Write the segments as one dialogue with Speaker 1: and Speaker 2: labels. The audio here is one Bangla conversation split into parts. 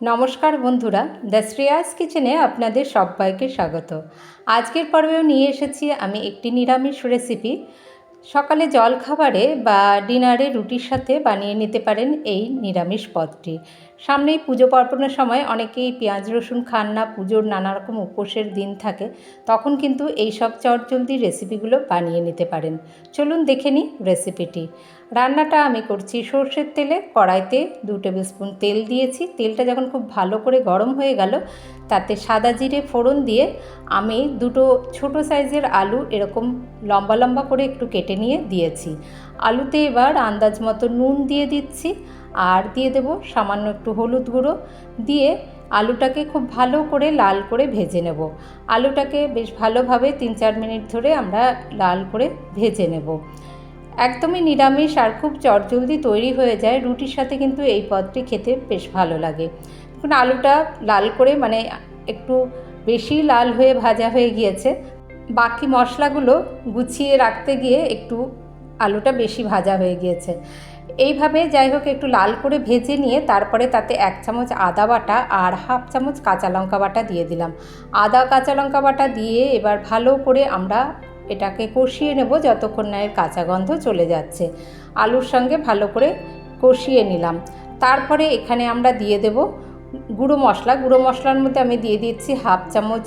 Speaker 1: নমস্কার বন্ধুরা, দ্য শ্রেয়াস কিচেনে আপনাদের সবাইকে স্বাগত। আজকের পর্বেও নিয়ে এসেছি আমি একটি নিরামিষ রেসিপি সকালে জলখাবারে বা ডিনারে রুটির সাথে বানিয়ে নিতে পারেন এই নিরামিষ পদটি। সামনেই পুজো পার্বণের সময় অনেকেই পেঁয়াজ, রসুন খান না, পুজোর নানা রকম উপোসের দিন থাকে, তখন কিন্তু এই সব চটজলদি রেসিপিগুলো বানিয়ে নিতে পারেন। চলুন দেখে নিই রেসিপিটি। রান্নাটা আমি করছি সর্ষের তেলে কড়াইতে দু টেবিল স্পুন তেল দিয়েছি। তেলটা যখন খুব ভালো করে গরম হয়ে গেল তাতে সাদা জিরে ফোড়ন দিয়ে আমি দুটো ছোট সাইজের আলু এরকম লম্বা লম্বা করে একটু কেটে নিয়ে দিয়েছি। আলুতে এবার আন্দাজ মতো নুন দিয়ে দিচ্ছি আর দিয়ে দেব সামান্য একটু হলুদ গুঁড়ো। দিয়ে আলুটাকে খুব ভালো করে লাল করে ভেজে নেব। আলুটাকে বেশ ভালোভাবে তিন চার মিনিট ধরে আমরা লাল করে ভেজে নেব। একদমই নিরামিষ আর খুব চটজলদি তৈরি হয়ে যায়। রুটির সাথে কিন্তু এই পদটি খেতে বেশ ভালো লাগে। এখন আলুটা লাল করে মানে একটু বেশি লাল হয়ে ভাজা হয়ে গিয়েছে। বাকি মশলাগুলো গুছিয়ে রাখতে গিয়ে একটু আলুটা বেশি ভাজা হয়ে গিয়েছে। এইভাবে যাই হোক একটু লাল করে ভেজে নিয়ে তারপরে তাতে এক চামচ আদা বাটা আর হাফ চামচ কাঁচা লঙ্কা বাটা দিয়ে দিলাম। আদা, কাঁচা লঙ্কা বাটা দিয়ে এবার ভালো করে আমরা এটাকে কষিয়ে নেব যতক্ষণ না এর কাঁচা গন্ধ চলে যাচ্ছে। আলুর সঙ্গে ভালো করে কষিয়ে নিলাম। তারপরে এখানে আমরা দিয়ে দেব গুঁড়ো মশলা, গুঁড়ো মশলার মধ্যে আমি দিয়ে দিচ্ছি হাফ চামচ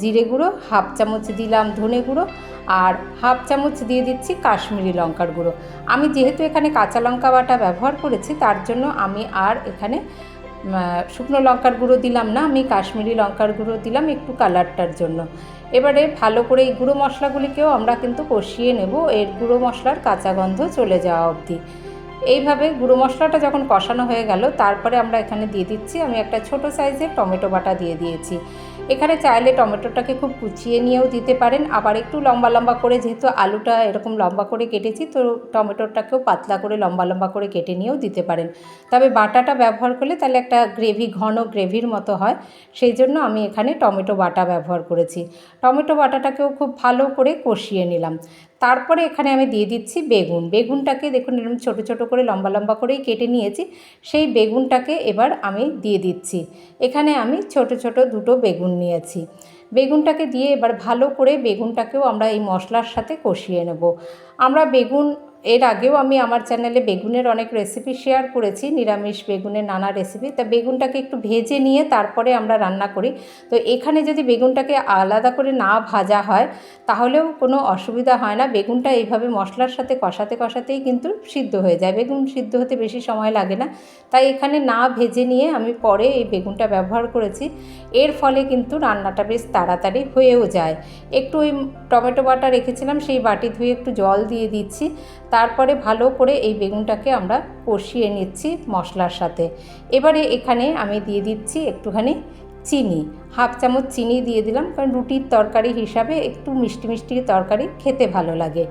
Speaker 1: জিরে গুঁড়ো, হাফ চামচ দিলাম ধনে গুঁড়ো আর হাফ চামচ দিয়ে দিচ্ছি কাশ্মীরি লঙ্কার গুঁড়ো। আমি যেহেতু এখানে কাঁচা লঙ্কা বাটা ব্যবহার করেছি, তার জন্য আমি আর এখানে শুকনো লঙ্কার গুঁড়ো দিলাম না, আমি কাশ্মীরি লঙ্কার গুঁড়ো দিলাম একটু কালারটার জন্য। এবারে ভালো করে এই গুঁড়ো মশলাগুলিকেও আমরা কিন্তু কষিয়ে নেব, এর গুঁড়ো মশলার কাঁচা গন্ধ চলে যাওয়া অবধি। এইভাবে গুঁড়ো মশলাটা যখন কষানো হয়ে গেল, তারপরে আমরা এখানে দিয়ে দিচ্ছি, আমি একটা ছোট সাইজের টমেটো বাটা দিয়ে দিয়েছি। এখানে চাইলে টমেটোটাকে খুব কুচিয়ে নিয়েও দিতে পারেন, আবার একটু লম্বা লম্বা করে, যেহেতু আলুটা এরকম লম্বা করে কেটেছি, তো টমেটোটাকেও পাতলা করে, লম্বা লম্বা করে কেটে নিয়েও দিতে পারেন। তবে বাটাটা ব্যবহার করলে তাহলে একটা গ্রেভি, ঘন গ্রেভির মতো হয়, সেই জন্য আমি এখানে টমেটো বাটা ব্যবহার করেছি। টমেটো বাটাটাকেও খুব ভালো করে কষিয়ে নিলাম। তারপরে এখানে আমি দিয়ে দিচ্ছি বেগুন। বেগুনটাকে দেখুন এরকম ছোটো ছোটো করে, লম্বা লম্বা করেই কেটে নিয়েছি। সেই বেগুনটাকে এবার আমি দিয়ে দিচ্ছি। এখানে আমি ছোট ছোট দুটো বেগুন নিয়েছি। বেগুনটাকে দিয়ে এবার ভালো করে বেগুনটাকেও আমরা এই মশলার সাথে কষিয়ে নেব। আমরা বেগুন, এর আগেও আমি আমার চ্যানেলে বেগুনের অনেক রেসিপি শেয়ার করেছি, নিরামিষ বেগুনের নানা রেসিপি তা বেগুনটাকে একটু ভেজে নিয়ে তারপরে আমরা রান্না করি। তো এখানে যদি বেগুনটাকে আলাদা করে না ভাজা হয়, তাহলেও কোনো অসুবিধা হয় না। বেগুনটা এইভাবে মশলার সাথে কষাতে কষাতেই কিন্তু সিদ্ধ হয়ে যায়। বেগুন সিদ্ধ হতে বেশি সময় লাগে না। তাই এখানে না ভেজে নিয়ে আমি পরে এই বেগুনটা ব্যবহার করেছি। এর ফলে কিন্তু রান্নাটা বেশ তাড়াতাড়ি হয়েও যায়। একটু ওই টমেটো বাটা রেখেছিলাম, সেই বাটি ধুয়ে একটু জল দিয়ে দিচ্ছি। তারপরে ভালো করে এই বেগুনটাকে আমরা কষিয়ে নিচ্ছি মশলার সাথে। এবারে এখানে আমি দিয়ে দিচ্ছি একটুখানি চিনি। হাফ চামচ চিনি দিয়ে দিলাম, কারণ রুটির তরকারি হিসাবে একটু মিষ্টি মিষ্টি তরকারি খেতে ভালো লাগে।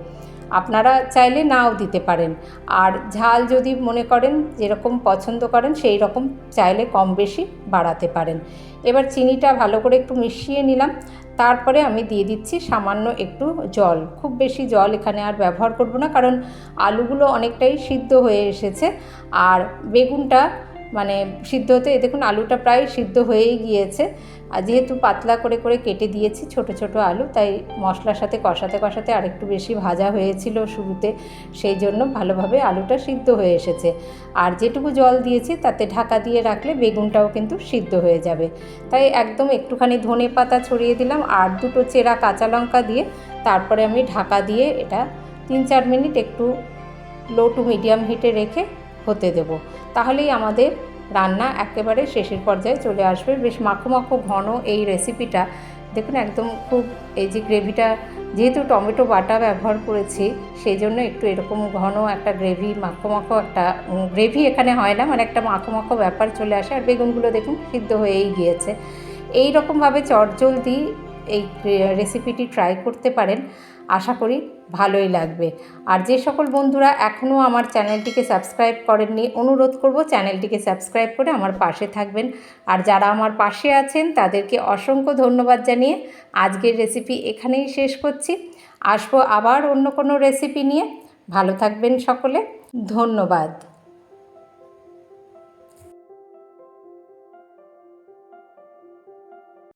Speaker 1: আপনারা চাইলে নাও দিতে পারেন। আর ঝাল যদি মনে করেন যেরকম পছন্দ করেন, সেই রকম চাইলে কম বেশি বাড়াতে পারেন। এবার চিনিটা ভালো করে একটু মিশিয়ে নিলাম। তারপরে আমি দিয়ে দিচ্ছি সামান্য একটু জল। খুব বেশি জল এখানে আর ব্যবহার করব না, কারণ আলুগুলো অনেকটাই সিদ্ধ হয়ে এসেছে। আর বেগুনটা মানে সিদ্ধ হতে দেখুন আলুটা প্রায় সিদ্ধ হয়েই গিয়েছে। আর যেহেতু পাতলা করে করে কেটে দিয়েছি, ছোট ছোট আলু, তাই মশলার সাথে, কষাতে কষাতে আরেকটু বেশি ভাজা হয়েছিল শুরুতে। সেই জন্য ভালোভাবে আলুটা সিদ্ধ হয়ে এসেছে। আর যেটুকু জল দিয়েছি, তাতে ঢাকা দিয়ে রাখলে বেগুনটাও কিন্তু সিদ্ধ হয়ে যাবে। তাই একদম একটুখানি ধনে পাতা ছড়িয়ে দিলাম, আর দুটো চেরা কাঁচা লঙ্কা দিয়ে তারপরে আমি ঢাকা দিয়ে এটা তিন, চার মিনিট একটু লো টু মিডিয়াম হিটে রেখে হতে দেব। তাহলেই আমাদের রান্না একেবারে শেষের পর্যায়ে চলে আসবে। বেশ মাখো মাখো ঘন এই রেসিপিটা দেখুন, একদম খুব এই যে গ্রেভিটা যেহেতু টমেটো বাটা ব্যবহার করেছি সেই জন্য একটু এরকম ঘন একটা গ্রেভি মাখো মাখো একটা গ্রেভি এখানে হয় না মানে একটা মাখো মাখো ব্যাপার চলে আসে। আর বেগুনগুলো দেখুন, সিদ্ধ হয়েই গিয়েছে। এই রকমভাবে চটজলদি এই রেসিপিটি ট্রাই করতে পারেন। আশা করি ভালোই লাগবে। আর যে সকল বন্ধুরা এখনও আমার চ্যানেলটিকে সাবস্ক্রাইব করেননি, অনুরোধ করব চ্যানেলটিকে সাবস্ক্রাইব করে আমার পাশে থাকবেন। আর যারা আমার পাশে আছেন, তাদেরকে অসংখ্য ধন্যবাদ জানিয়ে আজকের রেসিপি এখানেই শেষ করছি। আসব আবার অন্য কোনো রেসিপি নিয়ে। ভালো থাকবেন সকলে। ধন্যবাদ।